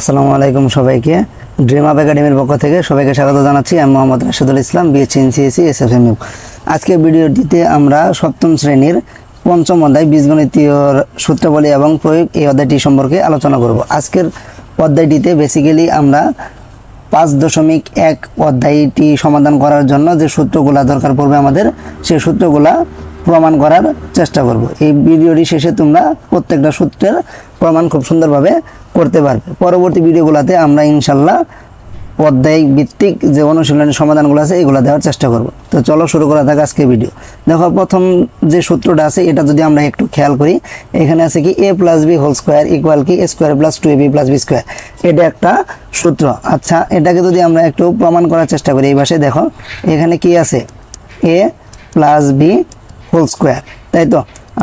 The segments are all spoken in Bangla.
আসসালামু আলাইকুম সবাইকে। ড্রিম আপ একাডেমির পক্ষ থেকে সবাইকে স্বাগত জানাচ্ছি। আমি মোহাম্মদ রাশেদুল ইসলাম বিএসসি এনসিএসি এস এফ এম আজকের ভিডিওটিতে আমরা সপ্তম শ্রেণির পঞ্চম অধ্যায় বীজগণিতীয় সূত্রাবলী এবং প্রয়োগ এই অধ্যায়টি সম্পর্কে আলোচনা করব। আজকের অধ্যায়টিতে বেসিক্যালি আমরা পাঁচ দশমিক এক অধ্যায়টি সমাধান করার জন্য যে সূত্রগুলা দরকার পড়বে আমাদের সেই সূত্রগুলা প্রমাণ করার চেষ্টা করব। এই ভিডিওটি শেষে তোমরা প্রত্যেকটা সূত্রের প্রমাণ খুব সুন্দরভাবে করতে পারবে। পরবর্তী ভিডিওগুলোতে আমরা ইনশাল্লাহ অধ্যায় ভিত্তিক যে অনুশীলনের সমাধানগুলো আছে, এগুলো দেওয়ার চেষ্টা করব। তো চলো শুরু করা থাক আজকে ভিডিও। দেখো, প্রথম যে সূত্রটা আছে, এটা যদি আমরা একটু খেয়াল করি, এখানে আছে কি A plus B whole square equal কি A square plus two A B plus B square এটা একটা সূত্র। আচ্ছা এটাকে যদি আমরা একটু প্রমাণ করার চেষ্টা করি, এই পাশে দেখো, এখানে কি আছে? A plus B whole square তাই তো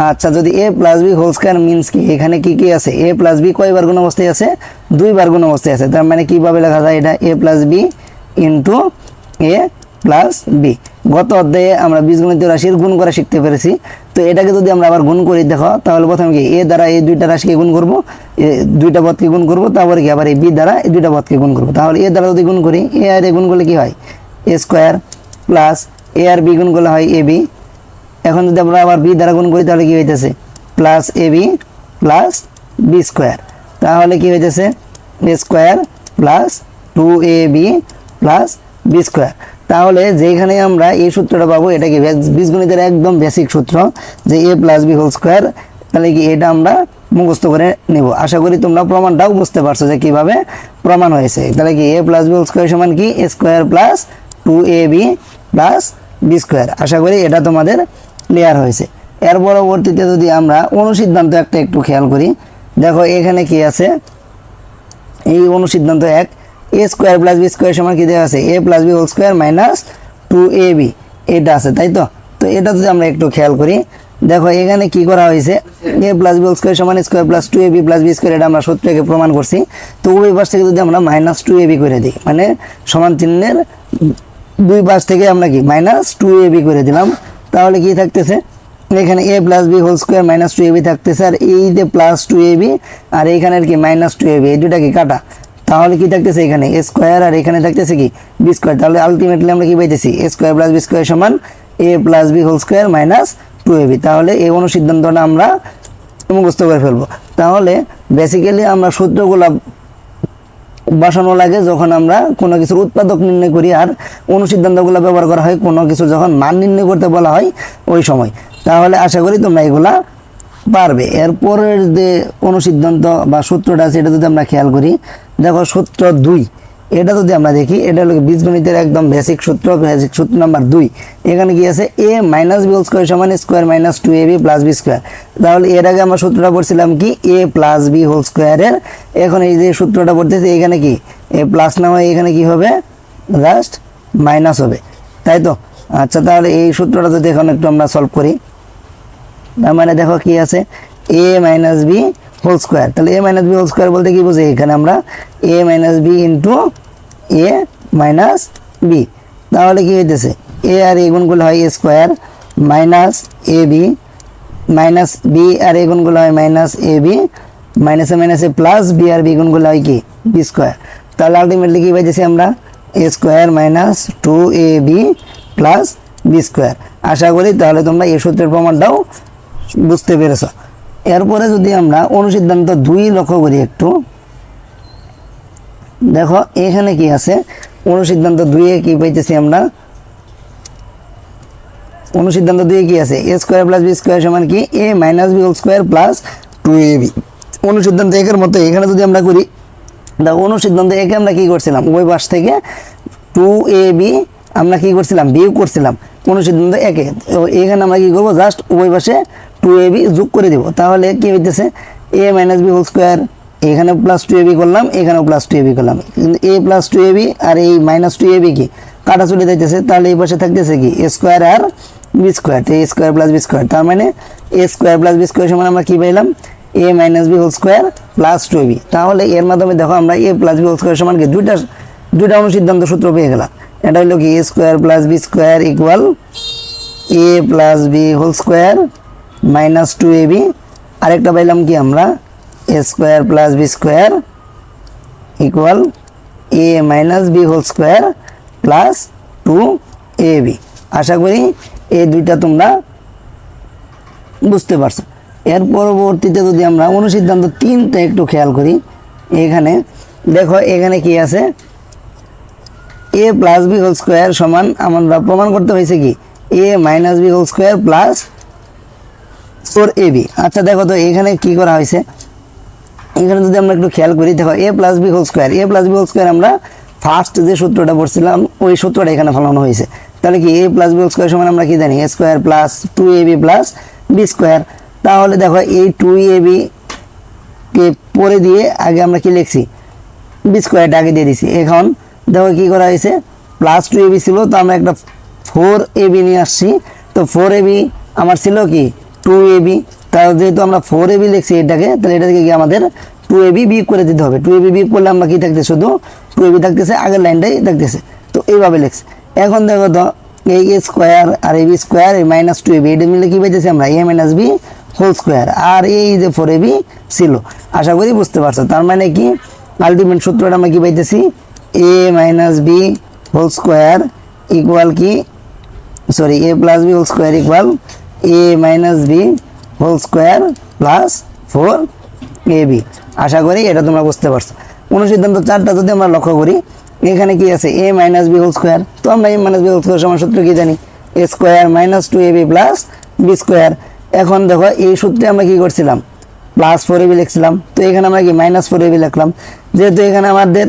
আচ্ছা যদি A plus B whole square means কি? এখানে কি কি আছে? এ প্লাস বি কয়বার গুণ অবস্থায় আছে? দুইবার গুণ অবস্থায় আছে। তার মানে কীভাবে লেখা যায় এটা? A plus B into A plus B গত অধ্যায়ে আমরা বীজগণিত রাশির গুণ করা শিখতে পেরেছি। তো এটাকে যদি আমরা আবার গুণ করি, দেখো, তাহলে প্রথমে কি? এ দ্বারা এই দুইটা রাশিকে গুণ করব দুইটা পদকে গুণ করব, তারপরে কি? আবার এই বি দ্বারা এই দুইটা পদকে গুণ করব। তাহলে এ দ্বারা যদি গুণ করি এ আর এ গুণ করলে কি হয়? এ স্কোয়ার প্লাস এ আর বি গুণ করলে হয় এ বি এখন যদি আমরা আবার বি দ্বারা গুণ করি, তাহলে কি হইতেছে? Plus A B plus B square তাহলে কি হইতেছে? A square plus two A B plus B square তাহলে যেখানে আমরা এই সূত্রটা পাবো, এটা কি বীজগণিতের একদম বেসিক সূত্র, যে A plus B whole square তাহলে কি এটা আমরা মুখস্থ করে নেব। আশা করি তোমরা প্রমাণটাও বুঝতে পারছ যে কীভাবে প্রমাণ হয়েছে। তাহলে কি A plus B whole square সমান কি? A square plus two A B plus B square আশা করি এটা তোমাদের ক্লিয়ার হয়েছে। এর পরবর্তীতে যদি আমরা অনুসিদ্ধান্ত একটা একটু খেয়াল করি, দেখো এখানে কি আছে? এই অনুসিদ্ধান্ত এক A square plus B square সমান কি দেওয়া আছে? A plus B whole square minus two A B এটা আছে, তাই তো? তো এটা যদি আমরা একটু খেয়াল করি, দেখো এখানে কি করা হয়েছে? A plus B whole square সমান square plus two A B plus B square এটা আমরা সূত্রকে প্রমাণ করছি। তো ওই পাশ থেকে যদি আমরা মাইনাস টু এ বি করে দিই মানে সমান চিহ্নের দুই পাশ থেকে আমরা কি? মাইনাস টু এ বি করে দিলাম। তাহলে কি থাকতেছে? এখানে A plus B whole square minus two A B থাকতেছে, আর এই যে প্লাস টু এ বি আর এইখানের কি মাইনাস টু এ বি এই দুটা কি কাটা? তাহলে কি থাকতেছে এখানে? এ স্কোয়ার আর এখানে থাকতেছে কি? বি স্কোয়ার তাহলে আলটিমেটলি আমরা কি পাইতেছি? A square plus B square সমান A plus B whole square minus two A B তাহলে এই অনুসিদ্ধান্তটা আমরা মুখস্থ করে ফেলব। তাহলে বেসিক্যালি আমরা সূত্রগুলা বসানো লাগে যখন আমরা কোনো কিছুর উৎপাদক নির্ণয় করি আর অনুসিদ্ধান্তগুলো ব্যবহার করা হয়, কোনো কিছু যখন মান নির্ণয় করতে বলা হয়, ওই সময়। তাহলে আশা করি তোমরা এগুলা পারবে। এরপরের যে অনুসিদ্ধান্ত বা সূত্রটা আছে, এটা যদি আমরা খেয়াল করি, দেখো সূত্র দুই। এটা যদি আমরা দেখি, এটা হলো বীজগণিতের একদম বেসিক সূত্র বেসিক সূত্র নাম্বার দুই। এখানে কি আছে? এ মাইনাস বি স্কোয়ার সমান square minus two A B plus B square তাহলে এর আগে আমরা সূত্রটা পড়ছিলাম কি? এ প্লাস বি হোল স্কোয়ারের এখন এই যে সূত্রটা পড়তেছে, এখানে কি? এ প্লাস না হয় এখানে কি হবে? জাস্ট মাইনাস হবে। তাই তো? আচ্ছা তাহলে এই সূত্রটা যদি এখন একটু আমরা সলভ করি। তার মানে দেখো কি আছে? A minus B whole square তাহলে A minus B whole square বলতে কি বুঝি? এখানে আমরা A minus B into A minus B তাহলে কি হইতেছে? এ আর এ গুণগুলো হয় A square minus A B minus B আর এ গুণগুলো হয় মাইনাস এ বি মাইনাসে মাইনাসে প্লাস বি আর বি গুণগুলো হয় কি? বি স্কোয়ার তাহলে আলটিমেটলি কি পাইতেছি আমরা? A square minus two A B plus B square আশা করি তাহলে তোমরা এই সূত্রের প্রমাণটাও বুঝতে পেরেছ। এরপরে যদি আমরা অনুসিদ্ধান্ত দুই লক্ষ্য করি একটু, দেখো এখানে কি আছে? অনুসিদ্ধান্ত দুইয়ে কি পাইতেছি আমরা? অনুসিদ্ধান্ত দুইয়ে কি আছে? A square plus B square সমান কি? A minus B whole square plus two A B অনুসিদ্ধান্ত একের মতো, এখানে যদি আমরা করি দেখো অনুসিদ্ধান্ত একে আমরা কি করছিলাম? ওই পাশ থেকে টু এ বি আমরা কি করছিলাম? বিয়োগ করছিলাম। অনুসিদ্ধান্ত একে। তো এখানে আমরা কি করব? জাস্ট ওই পাশে টু এ বি যোগ করে দিব। তাহলে কি হইতেছে? A minus B whole square এখানে প্লাস টু এবি করলাম, এখানেও প্লাস টু এবি করলাম। কিন্তু এ প্লাস টু এবি আর এই মাইনাস টু এবি কি? কাটা চলে তাহলে এই পাশে থাকতেছে কি? এ square R B square A square plus B square তার মানে A square plus B square সমান আমরা কি পাইলাম? A minus B whole square plus two AB তাহলে এর মাধ্যমে দেখো আমরা A plus B whole square সমান কি? দুইটা দুইটা অনুসিদ্ধান্ত সূত্র পেয়ে গেলাম। এটা হলো কি? A square plus B square equal A plus B whole square minus two A B. আরেকটা পাইলাম কি আমরা? A square plus B square equal A minus B whole square plus two A B. আশা করি এই দুইটা তোমরা বুঝতে পারছ। এর পরবর্তীতে যদি আমরা অনুসিদ্ধান্ত তিনটা একটু খেয়াল করি, এখানে দেখো এখানে কি আছে? A plus B whole square সমান আমরা প্রমাণ করতে হয়েছে কি? A minus B whole square plus four A B আচ্ছা দেখো তো, এখানে কি করা হয়েছে? এখানে যদি আমরা একটু খেয়াল করি, দেখো A plus B whole square A plus B whole square আমরা ফার্স্ট যে সূত্রটা পড়ছিলাম, ওই সূত্রটা এখানে ফলানো হয়েছে। তাহলে কি A plus B whole square সমান আমরা কি জানি? A square plus two A B plus B square তাহলে দেখো, এই টু এ বি কে পরে দিয়ে আগে আমরা কি লিখছি? বি স্কোয়ারটা আগে দিয়ে দিছি। এখন দেখো কি করা হয়েছে? প্লাস টু এবি ছিল, তো আমরা একটা ফোর এবি নিয়ে আসছি। তো ফোর এবি আমার ছিল কি? টু এবি তাহলে যেহেতু আমরা ফোর এবি লিখছি এটাকে, তাহলে এটা থেকে কি আমাদের টু এবি বিয়োগ করে দিতে হবে। টু এবি বিয়োগ করলে আমরা কি থাকতে শুধু টু এবি থাকতেছে, আগের লাইনটাই থাকতেছে। তো এইভাবে লিখছি। এখন দেখো তো এ স্কোয়ার আর এবি স্কোয়ার এই মাইনাস টু এবি এটা মিলে কি পাইতেছি আমরা? A minus B whole square আর এই যে ফোর এবি ছিল, আশা করি বুঝতে পারছ। তার মানে কি? আলটিমেট সূত্রটা আমরা কি পাইতেছি? A minus B whole square equal কি? Sorry A plus B whole square equal A minus B whole square plus four A B আশা করি এটা তোমরা বুঝতে পারছ। অনুসিদ্ধান্ত চারটা যদি আমরা লক্ষ্য করি, এখানে কি আছে? A minus B whole square তো আমরা A minus B whole square সমান সূত্র কি জানি? A square minus two A B plus B square এখন দেখো, এই সূত্রে আমরা কি করছিলাম? প্লাস ফোর এবি লিখছিলাম। তো এখানে আমরা কি মাইনাস ফোর এবি লিখলাম? যেহেতু এখানে আমাদের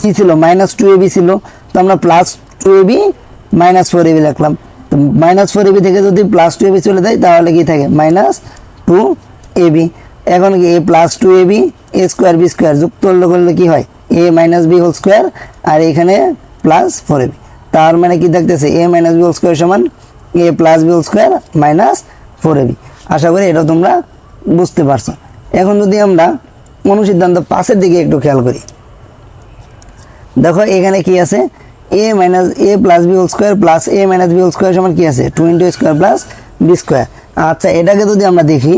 কি ছিল? মাইনাস টু এবি ছিল। তো আমরা plus two AB minus four AB লিখলাম। মাইনাস ফোর এবি থেকে যদি প্লাস টু এবি চলে যায়, তাহলে কি থাকে? মাইনাস টু এবি এখন কি A plus two AB A square B square যুক্ত করলে কি হয়? A minus B whole square আর এখানে প্লাস ফোর এবি তার মানে কি থাকতেছে? A minus B whole square সমান A plus B whole square minus four AB আশা করি এটা তোমরা বুঝতে পারছ। এখন যদি আমরা অনুসিদ্ধান্ত পাশের দিকে একটু খেয়াল করি। দেখো এখানে কি আছে? A minus A plus B whole square plus A minus B whole square সমান কি আছে? Two into square plus B square আচ্ছা এটাকে যদি আমরা দেখি,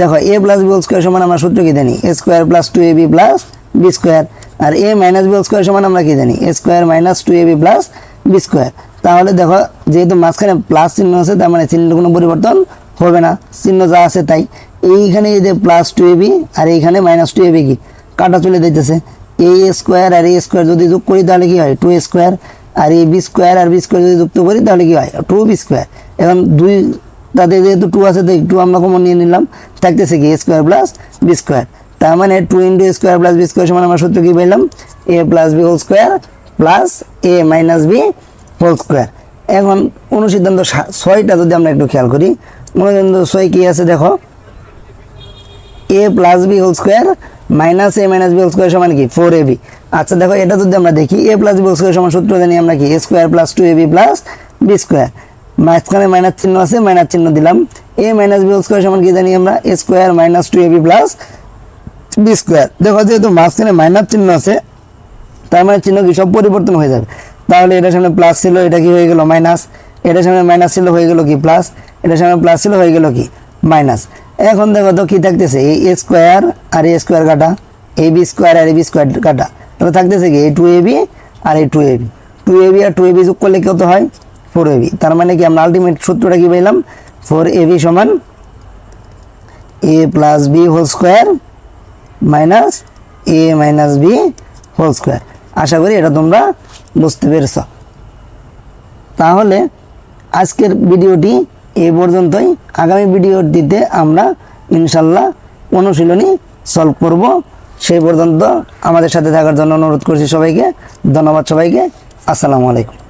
দেখো A plus B whole square সমান আমরা সূত্র কি জানি? A square plus two A B plus B square R A minus B whole square সমান আমরা কি জানি? A square minus two A B plus B square তাহলে দেখো, যেহেতু মাঝখানে প্লাস চিহ্ন আছে, তার মানে চিহ্নের কোনো পরিবর্তন হবে না। চিহ্ন যা আছে তাই। এইখানে এই যে প্লাস টু এ বি আর এইখানে মাইনাস টু এ বি কি? কাটা চলে দিতেছে এ স্কোয়ার আর এ স্কোয়ার যদি যোগ করি, তাহলে কি হয়? টু স্কোয়ার আর এ বি স্কোয়ার আর বি স্কোয়ার যদি যুক্ত করি, তাহলে কি হয়? টু বি স্কোয়ার এখন দুই, তাতে যেহেতু টু আছে তো একটু আমরা কমন নিয়ে নিলাম। থাকতেছে কি? স্কোয়ার প্লাস বি স্কোয়ার তার মানে two into square plus B square সমান আমরা সূত্র কি পাইলাম A plus B whole square plus A minus B whole square এখন অনুসিদ্ধান্ত ছয়টা যদি আমরা একটু খেয়াল করি, অনুসিদ্ধান্ত ছয় কি আছে দেখো? A plus B whole square minus A minus B whole square সমান কি? ফোর এ বি আচ্ছা দেখো, এটা যদি আমরা দেখি এ প্লাস বি স্কোয়ার সমান সূত্র, জানি আমরা কি? A square plus two A B plus B square মাঝখানে মাইনাস চিহ্ন আছে মাইনাস চিহ্ন দিলাম। এ মাইনাস বি স্কোয়ার সমান কি জানি আমরা? A square minus two A B plus B square দেখো, যেহেতু মাঝখানে মাইনাস চিহ্ন আছে, তার মানে চিহ্ন কি? সব পরিবর্তন হয়ে যাবে। তাহলে এটার সামনে প্লাস ছিল, এটা কি হয়ে গেল? মাইনাস এটার সামনে মাইনাস ছিল, হয়ে গেল কি? প্লাস এটার সামনে প্লাস ছিল, হয়ে গেল কি? মাইনাস এখন দেখো তো কি থাকতেছে? এই এ স্কোয়ার আর এ স্কোয়ার কাটা। এ বি স্কোয়ার আর এ বি স্কোয়ার কাটা। তাহলে থাকতেছে কি, এই টু এ বি আর এই two A B two A B R two A B যোগ করলে কত হয়? ফোর এ বি তার মানে কি, আমরা আলটিমেট সূত্রটা কি পেলাম ফোর এ বি সমান A plus B whole square minus A minus B whole square আশা করি এটা তোমরা বুঝতে পেরেছ। তাহলে আজকের ভিডিওটি এ পর্যন্তই। আগামী ভিডিওটিতে আমরা ইনশাল্লাহ অনুশীলনী সলভ করব। সেই পর্যন্ত আমাদের সাথে থাকার জন্য অনুরোধ করছি সবাইকে। ধন্যবাদ সবাইকে। আসসালামু আলাইকুম।